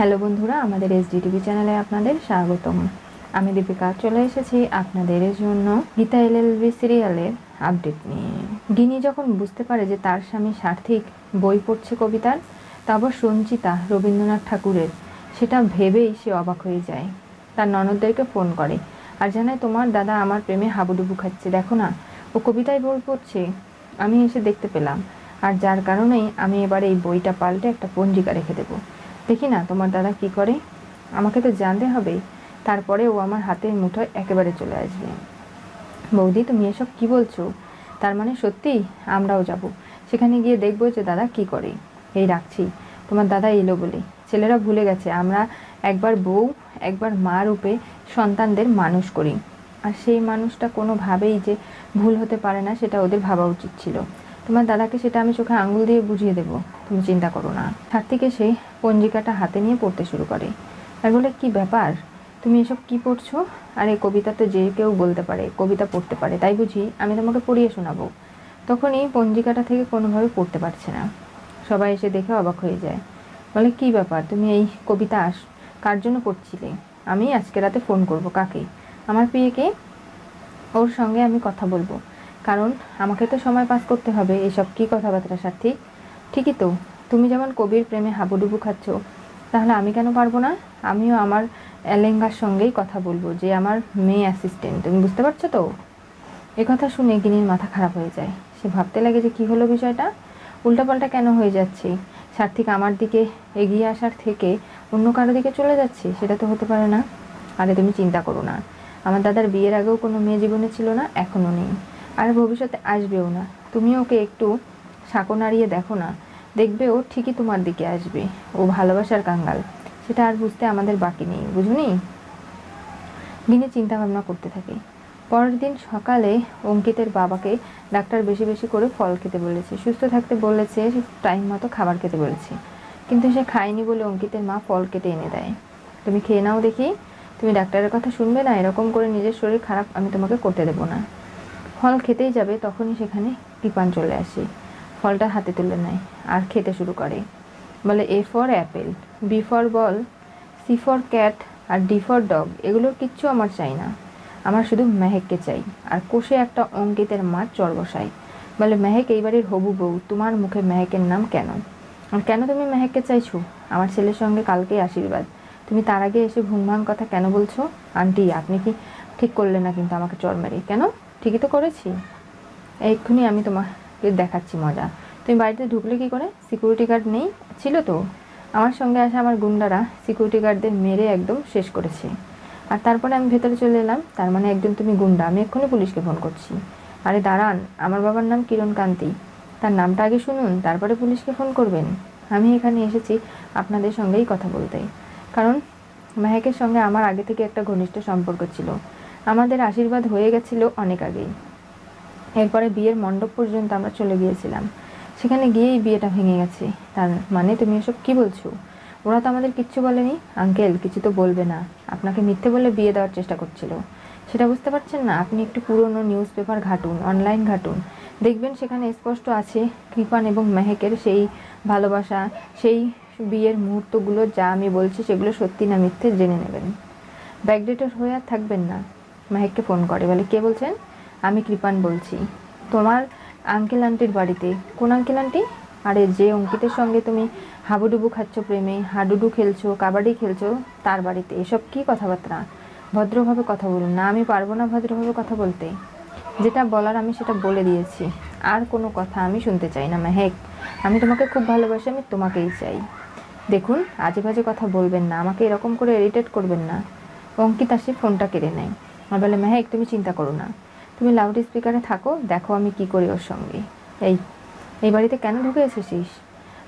Hello বন্ধুরা, আমাদের SDTV চ্যানেলে আপনাদের স্বাগতম। আমি দীপিকা, চলে এসেছি আপনাদের জন্য গীতা এলএলবি সিরিয়ালের আপডেট নিয়ে। গিনি যখন বুঝতে পারে যে তার স্বামী সার্থিক বই পড়ছে কবিতার তারপর সঞ্চিতা রবীন্দ্রনাথ ঠাকুরের, সেটা ভেবেই সে অবাক হয়ে যায়। তার ননদদেরকে ফোন করে, আর জানায় তোমার দাদা আমার প্রেমে হাবুডুবু খাচ্ছে, দেখো না, ও কবিতায় বই পড়ছে, আমি এসে দেখতে পেলাম। আর যার কারণেই আমি এবার এই বইটা পাল্টে একটা পঞ্জিকা রেখে দেবো। দেখি না তোমার দাদা কি করে? আমাকে তো জানতে হবে। তারপরে ও আমার হাতের মুঠোয় একেবারে চলে আসবে। বৌদি, তুমি এসব কি বলছো? তার মানে সত্যি? আমরাও যাব। সেখানে গিয়ে দেখব যে দাদা কি করে। এই রাখছি। তোমার দাদা এলো বলে। ছেলেরা ভুলে গেছে। আমরা একবার বউ, একবার মা রূপে সন্তানদের মানুষ করি। আর সেই মানুষটা কোনোভাবেই যে ভুল হতে পারে না, সেটা ওদের ভাবা উচিত ছিল। তোমার দাদাকে সেটা আমি চোখে আঙুল দিয়ে বুঝিয়ে দেবো। তুমি চিন্তা করো না। হাত থেকে সে পঞ্জিকাটা হাতে নিয়ে পড়তে শুরু করে। আর বলে, কি ব্যাপার? তুমি এসব কি পড়ছো? আর এই কবিতা তো যে কেউ বলতে পারে, কবিতা পড়তে পারে। তাই বুঝি আমি তোমাকে পড়িয়ে শোনাবো। তখনই পঞ্জিকাটা থেকে কোনোভাবে পড়তে পারছে না। সবাই এসে দেখে অবাক হয়ে যায়। বলে, কি ব্যাপার? তুমি এই কবিতা আস, কার জন্য পড়ছিলে? আমি আজকে রাতে ফোন করব কাকে? আমার প্রিয়কে? ওর সঙ্গে আমি কথা বলব। কারণ আমাকে তো সময় পাস করতে হবে। এসব কি কথাবার্তা, সাথী? ঠিকই তো। তুমি যেমন কবির প্রেমে হাবুডুবু খাচ্ছ, তাহলে আমি কেন পারব না? আমিও আমার এলেঙ্গার সঙ্গেই কথা বলব, যে আমার মেয়ে অ্যাসিস্ট্যান্ট তুমি বুঝতে পারছ তো? এ কথা শুনে গিনির মাথা খারাপ হয়ে যায়। সে ভাবতে লাগে যে কি হলো বিষয়টা। উল্টাপাল্টা কেন হয়ে যাচ্ছে? সার্থিক আমার দিকে এগিয়ে আসার থেকে অন্য কারও দিকে চলে যাচ্ছে? সেটা তো হতে পারে না। আরে তুমি চিন্তা করো না। আমার দাদার বিয়ের আগেও কোনো মেয়ে জীবনে ছিল না এখনও নেই। আর ভবিষ্যতে আসবেও না। তুমি ওকে একটু সাঁকো নাড়িয়ে দেখো না। দেখবে ও ঠিকই তোমার দিকে আসবে। ও ভালোবাসার কাঙ্গাল। সেটা আর বুঝতে আমাদের বাকি নেই বুঝুনি দিনে চিন্তা ভাবনা করতে থাকে। পরের দিন সকালে অঙ্কিতের বাবাকে ডাক্তার বেশি বেশি করে ফল খেতে বলেছে। সুস্থ থাকতে বলেছে টাইম মতো খাবার খেতে বলেছে। কিন্তু সে খায়নি বলে অঙ্কিতের মা ফল কেটে এনে দেয়। তুমি খেয়ে নাও দেখি। তুমি ডাক্তারের কথা শুনবে না? এরকম করে নিজের শরীর খারাপ আমি তোমাকে করতে দেবো না। ফল খেতেই যাবে, তখনই সেখানে কৃপান চলে আসে। ফলটা হাতে তুলে নেয় আর খেতে শুরু করে। বলে A for apple B for ball C for cat R D for dog এগুলোর কিচ্ছু আমার চাই না। আমার শুধু মেহেককে চাই। আর কোষে একটা অঙ্কিতের মা চর বসায় বলে, মেহেক এই বাড়ির হবু বউ, তোমার মুখে মেহেকের নাম কেন? আর কেন তুমি মেহেককে চাইছো? আমার ছেলের সঙ্গে কালকেই আশীর্বাদ। তুমি তার আগে এসে ভুংভাং কথা কেন বলছো? আন্টি, আপনি কি ঠিক করলে না কিন্তু আমাকে চর মেরে। কেন? ঠিকই তো করেছি। এক্ষুনি আমি তোমাকে দেখাচ্ছি মজা। তুমি বাড়িতে ঢুকলে কি করে? সিকিউরিটি গার্ড নেই? ছিল তো। আমার সঙ্গে আসা আমার গুন্ডারা সিকিউরিটি গার্ডদের মেরে একদম শেষ করেছে। আর তারপরে আমি ভেতরে চলে এলাম। তার মানে একজন তুমি গুন্ডা। আমি এক্ষুনি পুলিশকে ফোন করছি। আরে দাঁড়ান, আমার বাবার নাম কিরণ কান্তি। তার নামটা আগে শুনুন, তারপরে পুলিশকে ফোন করবেন। আমি এখানে এসেছি আপনাদের সঙ্গেই কথা বলতে। কারণ, মেহেকের সঙ্গে আমার আগে থেকে একটা ঘনিষ্ঠ সম্পর্ক ছিল। আমাদের আশীর্বাদ হয়ে গেছিল অনেক আগেই। এরপরে বিয়ের মণ্ডপ পর্যন্ত আমরা চলে গিয়েছিলাম। সেখানে গিয়েই বিয়েটা ভেঙে গেছে। তার মানে তুমি এসব কি বলছো? ওরা তো আমাদের কিচ্ছু বলেনি। আঙ্কেল, কিছু তো বলবে না। আপনাকে মিথ্যে বলে বিয়ে দেওয়ার চেষ্টা করছিল। সেটা বুঝতে পারছেন না? আপনি একটু পুরনো নিউজ পেপার ঘাটুন, অনলাইন ঘাটুন। দেখবেন সেখানে স্পষ্ট আছে, কৃপান এবং মেহেকের সেই ভালোবাসা, সেই বিয়ের মুহূর্তগুলো যা আমি বলছি সেগুলো সত্যি না মিথ্যে জেনে নেবেন। ব্যাকডেটের হয়ে আর থাকবেন না। মেহেককে ফোন করে, বলে, কে বলছেন? আমি কৃপান বলছি। তোমার আঙ্কেল আন্টির বাড়িতে। কোন আঙ্কেল আন্টি আরে, যে অঙ্কিতের সঙ্গে তুমি হাবুডুবু খাচ্ছ প্রেমে, হাডুডু খেলছো, কাবাডি খেলছো, তার বাড়িতে। এসব কি কথাবার্তা? ভদ্রভাবে কথা বলুন না, আমি পারব না ভদ্রভাবে কথা বলতে। যেটা বলার আমি সেটা বলে দিয়েছি। আর কোনো কথা আমি শুনতে চাই না, মেহেক। আমি তোমাকে খুব ভালোবাসি, আমি তোমাকেই চাই। দেখুন আজে বাজে কথা বলবেন না, আমাকে এরকম করে এরিটেট করবেন না। অঙ্কিত আসে ফোনটা কেড়ে নেয়। আর বলে, মেহেক, তুমি চিন্তা করো না। তুমি লাউড স্পিকারে থাকো, দেখো আমি কি করি ওর সঙ্গে। এই এই বাড়িতে কেন ঢুকে এসেছিস?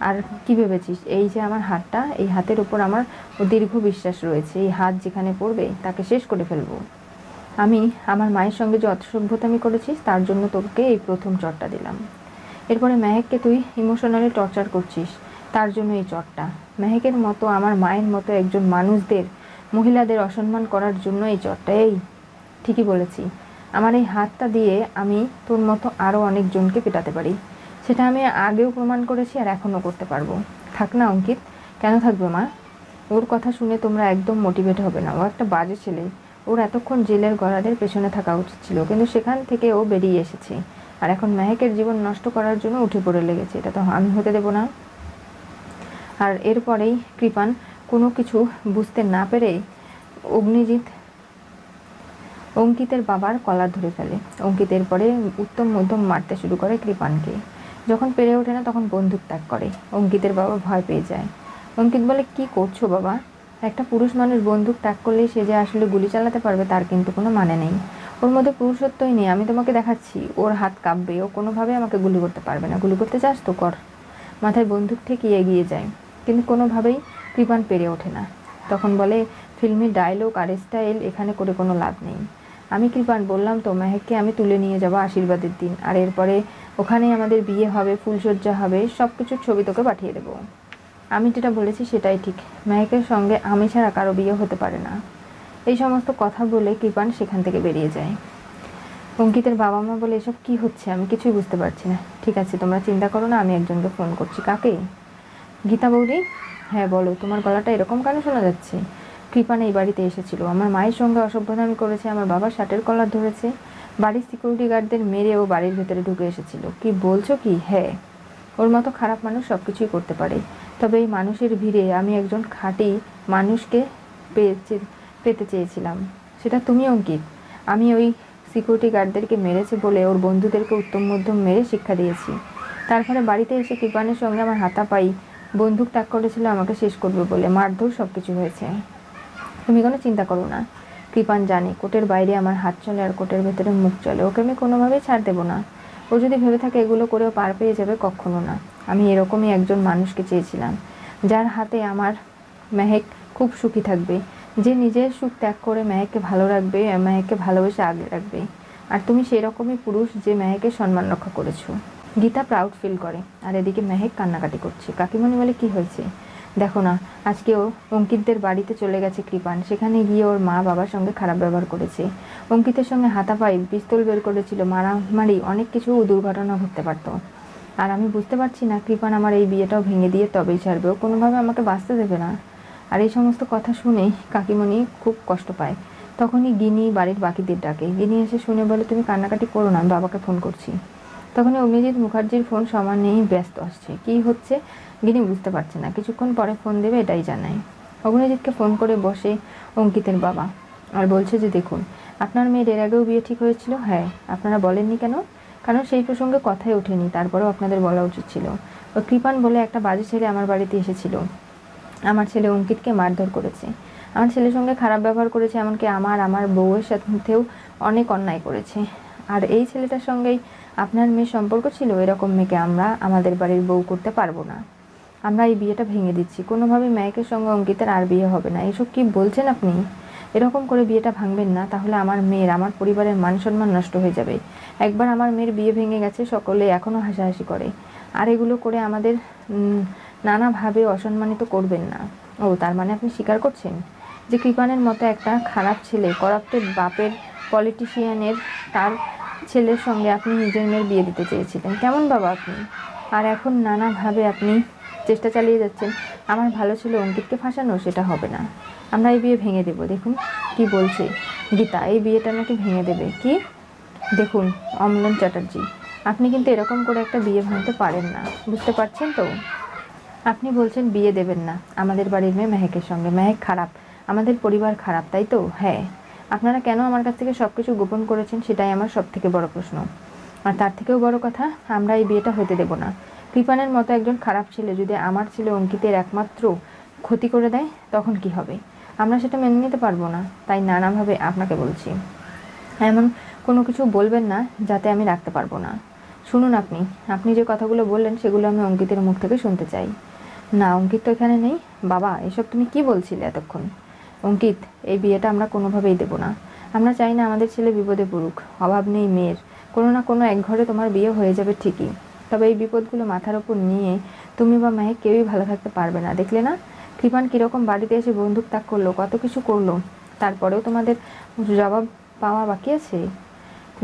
আর কি ভেবেছিস? এই যে আমার হাতটা, এই হাতের উপর আমার দীর্ঘ বিশ্বাস রয়েছে। এই হাত যেখানে পড়বে, তাকে শেষ করে ফেলব। আমি আমার মায়ের সঙ্গে যে অসভ্যতামি করেছিস, তার জন্য তোকে এই প্রথম চটটা দিলাম। এরপরে মেহেককে তুই ইমোশনালি টর্চার করছিস, তার জন্য এই চটটা। মেহেকের মতো আমার মায়ের মতো একজন মানুষদের, মহিলাদের অসম্মান করার জন্য এই চটটা। এই ঠিকই বলেছি। আমার এই হাতটা দিয়ে আমি তোর মতো আরও অনেকজনকে পেটাতে পারি। সেটা আমি আগেও প্রমাণ করেছি আর এখনও করতে পারব। থাক না, অঙ্কিত। কেন থাকবে মা? ওর কথা শুনে তোমরা একদম মোটিভেট হবে না। ও একটা বাজে ছেলে। ওর এতক্ষণ জেলের গড়াদের পেছনে থাকা উচিত ছিল, কিন্তু সেখান থেকে ও বেরিয়ে এসেছে। আর এখন মেহেকের জীবন নষ্ট করার জন্য উঠে পড়ে লেগেছে। এটা তো আমি হতে দেবো না। আর এরপরেই কৃপান কোনো কিছু বুঝতে না পেরে অগ্নিজিৎ অঙ্কিতের বাবার কলার ধরে ফেলে। অঙ্কিতের পরে উত্তম মধ্যম মারতে শুরু করে কৃপানকে। যখন পেরে ওঠে না তখন বন্দুক ত্যাগ করে। অঙ্কিতের বাবা ভয় পেয়ে যায়। অঙ্কিত বলে, কি করছ বাবা? একটা পুরুষ মানুষ বন্দুক ত্যাগ করলেই সে যে আসলে গুলি চালাতে পারবে তার কিন্তু কোনো মানে নেই। ওর মধ্যে পুরুষত্বই নেই, আমি তোমাকে দেখাচ্ছি। ওর হাত কাঁপবে, ও কোনোভাবে আমাকে গুলি করতে পারবে না। গুলি করতে চাস তো, কর। মাথায় বন্দুক ঠেকিয়ে এগিয়ে যায়, কিন্তু কোনোভাবেই কৃপান পেরে ওঠে না। তখন বলে ফিল্মি ডায়লগ আর স্টাইল এখানে করে কোনো লাভ নেই। আমি কৃপান বললাম, তো মেহেককে আমি তুলে নিয়ে যাব আশীর্বাদের দিন। আর এরপরে ওখানেই আমাদের বিয়ে হবে ফুলসজ্জা হবে সব কিছুর ছবি তোকে পাঠিয়ে দেবো। আমি যেটা বলেছি সেটাই ঠিক। মেহেকের সঙ্গে আমি ছাড়া কারও বিয়ে হতে পারে না। এই সমস্ত কথা বলে কৃপান সেখান থেকে বেরিয়ে যায়। অঙ্কিতের বাবা মা বলে, এসব কি হচ্ছে? আমি কিছুই বুঝতে পারছি না। ঠিক আছে, তোমরা চিন্তা করো না, আমি একজনকে ফোন করছি। কাকে? গীতা বৌদি? হ্যাঁ বলো, তোমার গলাটা এরকম কেন শোনা যাচ্ছে? কৃপান এই বাড়িতে এসেছিল। আমার মায়ের সঙ্গে অসভ্যতামি করেছে, আমার বাবা শার্টের কলার ধরেছে, বাড়ির সিকিউরিটি গার্ডদের মেরে ও বাড়ির ভেতরে ঢুকে এসেছিল। কি বলছো কি? হ্যাঁ ওর মতো খারাপ মানুষ সব কিছুই করতে পারে। তবে এই মানুষের ভিড়ে আমি একজন খাঁটি মানুষকে পেয়েছে, পেতে চেয়েছিলাম। সেটা তুমি, অঙ্কিত? আমি ওই সিকিউরিটি গার্ডদেরকে মেরেছে বলে ওর বন্ধুদেরকে উত্তম মধ্যম মেরে শিক্ষা দিয়েছি। তারপরে বাড়িতে এসে কৃপানের সঙ্গে আমার হাতাপাই বন্দুক ত্যাগ করেছিল, আমাকে শেষ করবে বলে। মারধর সব কিছু হয়েছে। তুমি কোনো চিন্তা করো না। কৃপান জানে, কোটের বাইরে আমার হাত চলে আর কোটের ভেতরে মুখ চলে। ওকে আমি কোনোভাবেই ছাড় দেবো না। ও যদি ভেবে থাকে এগুলো করেও পার পেয়ে যাবে কখনো না। আমি এরকমই একজন মানুষকে চেয়েছিলাম, যার হাতে আমার মেহেক খুব সুখী থাকবে। যে নিজের সুখ ত্যাগ করে মেহেককে ভালো রাখবে, মেহেককে ভালোবেসে আগলে রাখবে। আর তুমি সেই রকমই পুরুষ যে মেহেকের সম্মান রক্ষা করেছ। গীতা প্রাউড ফিল করে, আর এদিকে মেহেক কান্নাকাটি করছে। কাকিমণি বলে, কি হয়েছে? দেখো না আজকে ও অঙ্কিতদের বাড়িতে চলে গেছে কৃপান। সেখানে গিয়ে ওর মা বাবার সঙ্গে খারাপ ব্যবহার করেছে। অঙ্কিতের সঙ্গে হাতাপাই পিস্তল বের করেছিল, মারামারি, অনেক কিছু দুর্ঘটনা ঘটতে পারতো। আর আমি বুঝতে পারছি না, কৃপান আমার এই বিয়েটাও ভেঙে দিয়ে তবেই ছাড়বে। ও কোনোভাবে আমাকে বাঁচতে দেবে না। আর এই সমস্ত কথা শুনে কাকিমণি খুব কষ্ট পায়। তখনই গিনি বাড়ির বাকিদের ডাকে। গিনি এসে শুনে বলে, তুমি কান্নাকাটি করো না, আমি বাবাকে ফোন করছি। তখন অগ্নিজিৎ মুখার্জির ফোন সমানেই ব্যস্ত আসছে। কি হচ্ছে? গিনি বুঝতে পারছে না। কিছুক্ষণ পরে ফোন দেবে, এটাই জানায়। অগ্নিজিৎকে ফোন করে বসে অঙ্কিতের বাবা আর বলছে যে, দেখুন, আপনার মেয়ের এর আগেও বিয়ে ঠিক হয়েছিল? হ্যাঁ আপনারা বলেননি কেন? কারণ সেই প্রসঙ্গে কথাই ওঠেনি। তারপরেও আপনাদের বলা উচিত ছিল। ও কৃপান বলে একটা বাজে ছেলে আমার বাড়িতে এসেছিল। আমার ছেলে অঙ্কিতকে মারধর করেছে। আমার ছেলের সঙ্গে খারাপ ব্যবহার করেছে, এমনকি আমার আমার বউয়ের সাথেও অনেক অন্যায় করেছে। আর এই ছেলেটার সঙ্গেই আপনার মেয়ের সম্পর্ক ছিল এরকম মেয়েকে আমরা আমাদের বাড়ির বউ করতে পারব না। আমরা এই বিয়েটা ভেঙে দিচ্ছি। কোনোভাবে মেয়েকের সঙ্গে অঙ্কিতের আর বিয়ে হবে না। এসব কি বলছেন আপনি? এরকম করে বিয়েটা ভাঙবেন না, তাহলে আমার মেয়ের, আমার পরিবারের মান সম্মান নষ্ট হয়ে যাবে। একবার আমার মেয়ের বিয়ে ভেঙে গেছে, সকলে এখনও হাসাহাসি করে। আর এগুলো করে আমাদের নানাভাবে অসম্মানিত করবেন না। ও, তার মানে আপনি স্বীকার করছেন? যে কৃপানের মতো একটা খারাপ ছেলে, করাপ্টেড বাপের পলিটিশিয়ানের তার ছেলের সঙ্গে আপনি নিজের মেয়ের বিয়ে দিতে চেয়েছিলেন। কেমন বাবা আপনি? আর এখন নানাভাবে আপনি চেষ্টা চালিয়ে যাচ্ছেন। আমার ভালো ছিল অঙ্কিতকে ফাঁসানো সেটা হবে না। আমরা এই বিয়ে ভেঙে দেব। দেখুন কি বলছে গীতা। এই বিয়েটা নাকি ভেঙে দেবে। কি? দেখুন, অমলন চ্যাটার্জি, আপনি কিন্তু এরকম করে একটা বিয়ে ভাঙতে পারেন না। বুঝতে পারছেন তো? আপনি বলছেন বিয়ে দেবেন না। আমাদের বাড়ির মেয়ে মেহেকের সঙ্গে। মেহেক খারাপ। আমাদের পরিবার খারাপ, তাই তো? হ্যাঁ। আপনারা কেন আমার কাছ থেকে সব কিছু গোপন করেছেন সেটাই আমার সব থেকে বড় প্রশ্ন। আর তার থেকেও বড় কথা, আমরা এই বিয়েটা হতে দেব না। কৃপানের মতো একজন খারাপ ছেলে যদি আমার ছেলে অঙ্কিতের একমাত্র ক্ষতি করে দেয়, তখন কি হবে? আমরা সেটা মেনে নিতে পারব না, তাই নানাভাবে আপনাকে বলছি। এমন কোনো কিছু বলবেন না, যাতে আমি রাখতে পারব না। শুনুন আপনি আপনি যে কথাগুলো বললেন সেগুলো আমি অঙ্কিতের মুখ থেকে শুনতে চাই। না, অঙ্কিত তো এখানে নেই। বাবা, এসব তুমি কি বলছিলে এতক্ষণ? অঙ্কিত, এই বিয়েটা আমরা কোনোভাবেই দেবো না। আমরা চাই না আমাদের ছেলে বিপদে পড়ুক, অভাব নেই মেয়ের। কোনো না কোনো এক ঘরে তোমার বিয়ে হয়ে যাবে ঠিকই। তবে এই বিপদগুলো মাথার ওপর নিয়ে তুমি বা মেয়ে কেউই ভালো থাকতে পারবে না, দেখলে না? কৃপান কীরকম বাড়িতে এসে বন্দুক তাক করল, কত কিছু করল। তারপরেও তোমাদের জবাব পাওয়া বাকি আছে?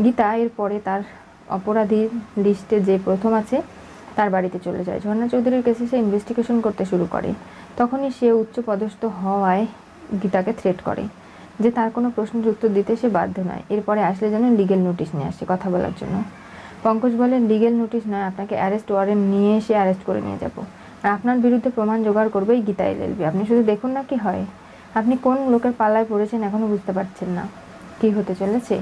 গীতা এরপরে তার অপরাধীর লিস্টে যে প্রথম আছে, তার বাড়িতে চলে যায়। ঝর্ণা চৌধুরীর কেসে সে ইনভেস্টিগেশন করতে শুরু করে। তখনই সে উচ্চ পদস্থ হওয়ায় গীতাকে থ্রেট করে, যে তার কোনো প্রশ্নের উত্তর দিতে সে বাধ্য নয়। এরপরে আসলে যেন লিগেল নোটিশ নিয়ে আসে কথা বলার জন্য। পঙ্কজ বলেন লিগেল নোটিশ নয়, আপনাকে অ্যারেস্ট ওয়ারেন্ট নিয়ে এসে অ্যারেস্ট করে নিয়ে যাব। আর আপনার বিরুদ্ধে প্রমাণ জোগাড় করবেই গীতা এলএলবি। আপনি শুধু দেখুন না কি হয়। আপনি কোন লোকের পাল্লায় পড়েছেন এখনও বুঝতে পারছেন না। কি হতে চলেছে?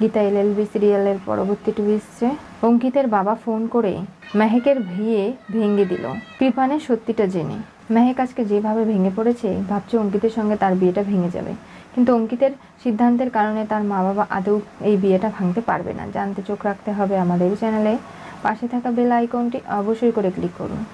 গীতা এলএলবি সিরিয়ালের পরবর্তী টুইস্টে অঙ্কিতের বাবা ফোন করে মেহেকের ভিয়ে ভেঙে দিল। কৃপানের সত্যিটা জেনে। মেহেক আজকে যেভাবে ভেঙে পড়েছে, ভাবছে অঙ্কিতের সঙ্গে তার বিয়েটা ভেঙে যাবে। কিন্তু অঙ্কিতের সিদ্ধান্তের কারণে তার মা বাবা আদৌ এই বিয়েটা ভাঙতে পারবে না। জানতে চোখ রাখতে হবে আমাদের চ্যানেলে। পাশে থাকা বেল আইকনটি অবশ্যই করে ক্লিক করুন।